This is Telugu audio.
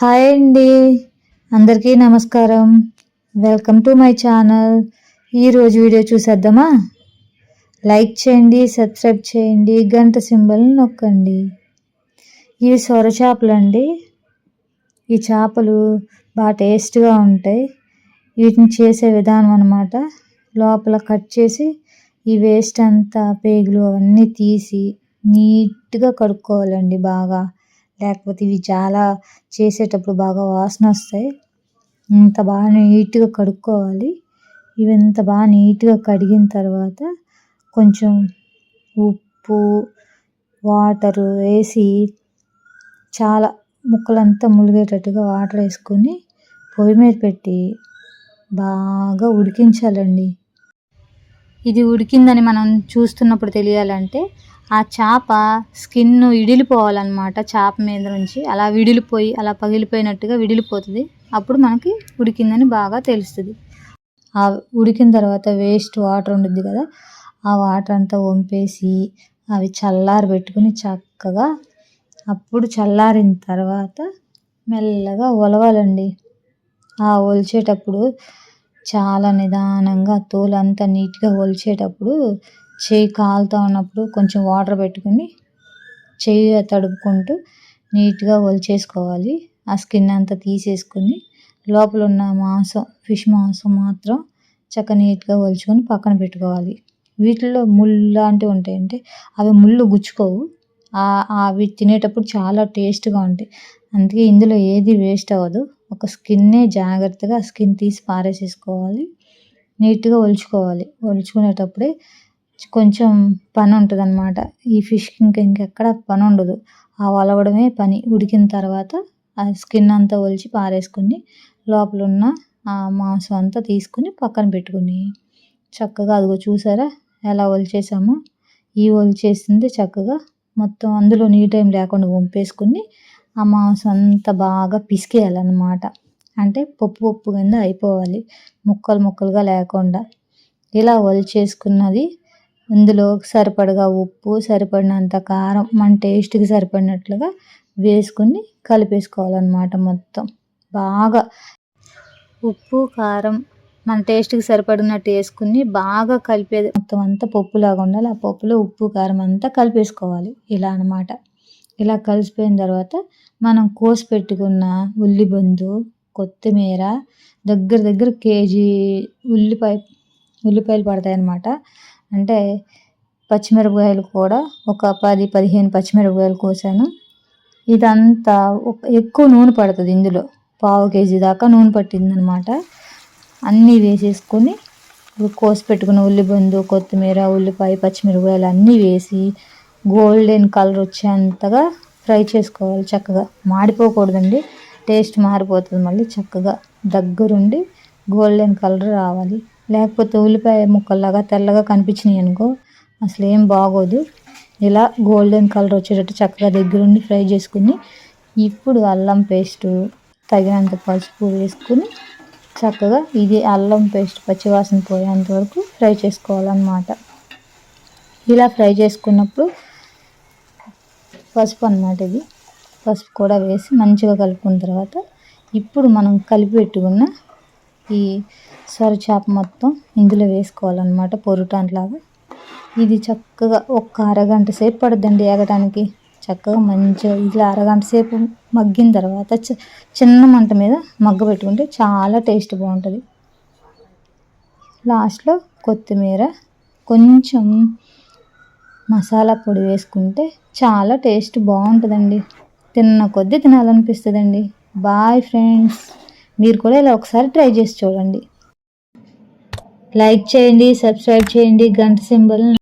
హాయ్ అండి. అందరికీ నమస్కారం. వెల్కమ్ టు మై ఛానల్ ఈరోజు వీడియో చూసేద్దామా? లైక్ చేయండి సబ్స్క్రైబ్ చేయండి గంట సింబల్ని నొక్కండి. ఇవి సొర చేపలు అండి. ఈ చేపలు బాగా టేస్ట్గా ఉంటాయి. వీటిని చేసే విధానం అనమాట లోపల కట్ చేసి ఈ వేస్ట్ అంతా పేగులు అవన్నీ తీసి నీట్గా కడుక్కోవాలండి బాగా. లేకపోతే ఇవి చాలా చేసేటప్పుడు బాగా వాసన వస్తాయి. ఇంత బాగా నీట్గా కడుక్కోవాలి. ఇవి ఇంత బాగా నీట్గా కడిగిన తర్వాత కొంచెం ఉప్పు వాటరు వేసి చాలా ముక్కలంతా ములిగేటట్టుగా వాటర్ వేసుకొని పొయ్యి మీద పెట్టి బాగా ఉడికించాలండి. ఇది ఉడికిందని మనం చూస్తున్నప్పుడు తెలియాలంటే ఆ చేప స్కిన్ విడిలిపోవాలన్నమాట చేప మీద నుంచి. అలా విడిలిపోయి అలా పగిలిపోయినట్టుగా విడిలిపోతుంది. అప్పుడు మనకి ఉడికిందని బాగా తెలుస్తుంది. ఆ ఉడికిన తర్వాత వేస్ట్ వాటర్ ఉండుద్ది కదా ఆ వాటర్ అంతా వంపేసి అవి చల్లారి పెట్టుకుని చక్కగా అప్పుడు చల్లారిన తర్వాత మెల్లగా ఒలవాలండి. ఆ ఒలిచేటప్పుడు చాలా నిదానంగా తోలంతా నీట్గా ఒలిచేటప్పుడు చేయి కాలుతూ ఉన్నప్పుడు కొంచెం వాటర్ పెట్టుకుని చెయ్యి తడుపుకుంటూ నీట్గా ఒలిచేసుకోవాలి. ఆ స్కిన్ అంతా తీసేసుకుని లోపల ఉన్న మాంసం ఫిష్ మాంసం మాత్రం చక్క నీట్గా ఒలుచుకొని పక్కన పెట్టుకోవాలి. వీటిల్లో ముళ్ళు లాంటివి ఉంటాయంటే అవి ముళ్ళు గుచ్చుకోవు. అవి తినేటప్పుడు చాలా టేస్ట్గా ఉంటాయి. అందుకే ఇందులో ఏది వేస్ట్ అవ్వదు. ఒక స్కిన్నే జాగ్రత్తగా స్కిన్ తీసి పారేసేసుకోవాలి. నీట్గా ఒలుచుకోవాలి. ఒలుచుకునేటప్పుడే కొంచెం పని ఉంటుంది అనమాట ఈ ఫిష్కి ఇంకా ఇంకెక్కడ పని ఉండదు ఆ వలవడమే పని. ఉడికిన తర్వాత ఆ స్కిన్ అంతా ఒలిచి పారేసుకుని లోపల ఉన్న ఆ మాంసం అంతా తీసుకుని పక్కన పెట్టుకుని చక్కగా అదిగో చూసారా ఎలా ఒలిచేసామో? ఈ ఒలిచేసింది చక్కగా మొత్తం అందులో నీ టైం లేకుండా వంపేసుకుని ఆ మాంసం అంతా బాగా పిసికేయాలన్నమాట. అంటే పప్పు పప్పు కింద అయిపోవాలి. ముక్కలు ముక్కలుగా లేకుండా. ఇలా ఒలిచేసుకున్నది ఇందులో సరిపడగా ఉప్పు సరిపడినంత కారం మన టేస్ట్కి సరిపడినట్లుగా వేసుకుని కలిపేసుకోవాలన్నమాట మొత్తం. బాగా ఉప్పు కారం మన టేస్ట్కి సరిపడినట్టు వేసుకుని బాగా కలిపేది. మొత్తం అంతా పప్పులాగా ఉండాలి. ఆ పప్పులో ఉప్పు కారం అంతా కలిపేసుకోవాలి. ఇలా అనమాట ఇలా కలిసిపోయిన తర్వాత మనం కోసి పెట్టుకున్న ఉల్లిబందు కొత్తిమీర దగ్గర దగ్గర కేజీ ఉల్లిపాయ ఉల్లిపాయలు పడతాయి అన్నమాట అంటే పచ్చిమిరపకాయలు కూడా ఒక పది పదిహేను పచ్చిమిరపకాయలు కోసాను. ఇదంతా ఎక్కువ నూనె పడుతుంది ఇందులో. పావు కేజీ దాకా నూనె పట్టింది అనమాట అన్నీ వేసేసుకొని కోసి పెట్టుకున్న ఉల్లిబందు కొత్తిమీర ఉల్లిపాయ పచ్చిమిరపకాయలు అన్నీ వేసి గోల్డెన్ కలర్ వచ్చేంతగా ఫ్రై చేసుకోవాలి చక్కగా. మాడిపోకూడదండి. టేస్ట్ మారిపోతుంది మళ్ళీ చక్కగా దగ్గరుండి గోల్డెన్ కలర్ రావాలి. లేకపోతే ఉల్లిపాయ ముక్కల్లాగా తెల్లగా కనిపించినాయి అనుకో అసలు ఏం బాగోదు. ఇలా గోల్డెన్ కలర్ వచ్చేటట్టు చక్కగా దగ్గరుండి ఫ్రై చేసుకుని ఇప్పుడు అల్లం పేస్టు తగినంత పసుపు వేసుకుని చక్కగా ఇది అల్లం పేస్ట్ పచ్చివాసన పోయేంత వరకు ఫ్రై చేసుకోవాలన్నమాట. ఇలా ఫ్రై చేసుకున్నప్పుడు పసుపు అన్నమాట ఇది. పసుపు కూడా వేసి మంచిగా కలుపుకున్న తర్వాత ఇప్పుడు మనం కలిపి పెట్టుకున్న ఈ సొరచేప మొత్తం ఇందులో వేసుకోవాలన్నమాట పొరుటాంట్లాగా ఇది చక్కగా ఒక అరగంట సేపు పడుద్దండి ఏగటానికి. చక్కగా మంచిగా ఇట్లా అరగంట సేపు మగ్గిన తర్వాత చిన్న మంట మీద మగ్గ పెట్టుకుంటే చాలా టేస్ట్ బాగుంటుంది. లాస్ట్లో కొత్తిమీర కొంచెం మసాలా పొడి వేసుకుంటే చాలా టేస్ట్ బాగుంటుందండి. తిన్న కొద్దీ తినాలనిపిస్తుందండి. Bye friends. మీరు కూడా ఇలా ఒకసారి ట్రై చేసి చూడండి. లైక్ చేయండి సబ్స్క్రైబ్ చేయండి గంట సింబల్